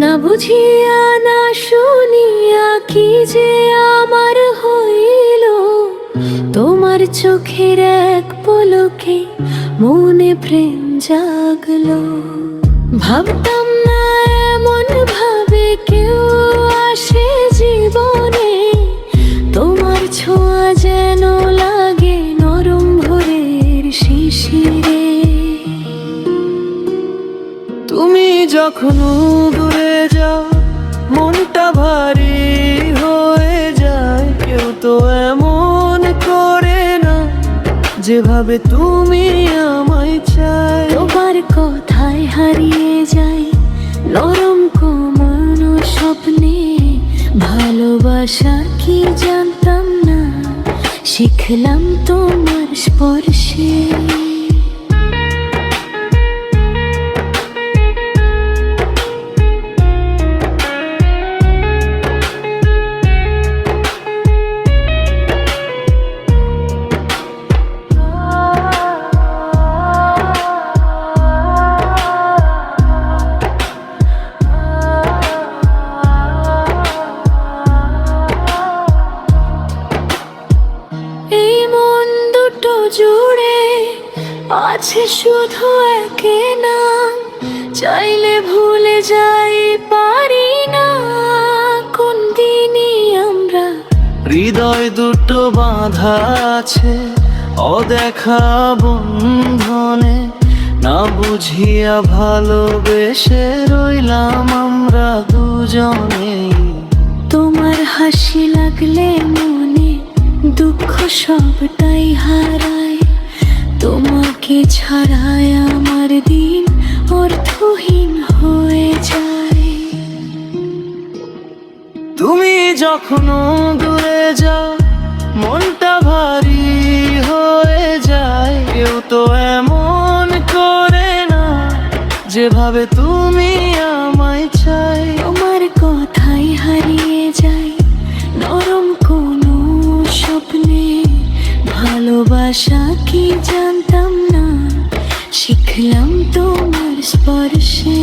না বুঝিয়া, না শুনিয়া কি যে আমার হইল? তোমার চোখের এক পলকে মনে প্রেম জাগলো। ভাবতাম না এমন ভাব তুমি যখন দূরে যাও, মনটা ভারী হয়ে যায়। কেউ তো এমন করে না, যেভাবে তুমি আমায় চাই তোমার কথায় হারিয়ে যাই, নরম কোমল স্বপ্নে। ভালোবাসা কি জানতাম না, শিখলাম তোমার স্পর্শে। আছে শুধু একে নাম চাইলে ভুলে যাই পারি না। কোন দিনই আমরা হৃদয় দুটো বাঁধা আছে অদেখা বন্ধনে। না বুঝিয়া ভালোবেসে রইলাম আমরা দুজনে তোমার হাসি লাগলে মনে দুঃখ সবটাই হারায়। তোমাকে ছাড়ায় আমার দিন অর্থহীন হয়ে যায়। তুমি যখন দূরে যাও মনটা ভারী হয়ে যায়। কেউ তো এমন করে না যেভাবে তুমি আমায় চাই তোমার কথাই হারিয়ে যায় নরম কোনো স্বপ্নে। ভালোবাসা কি জানতাম শিখলাম তোমার স্পর্শে।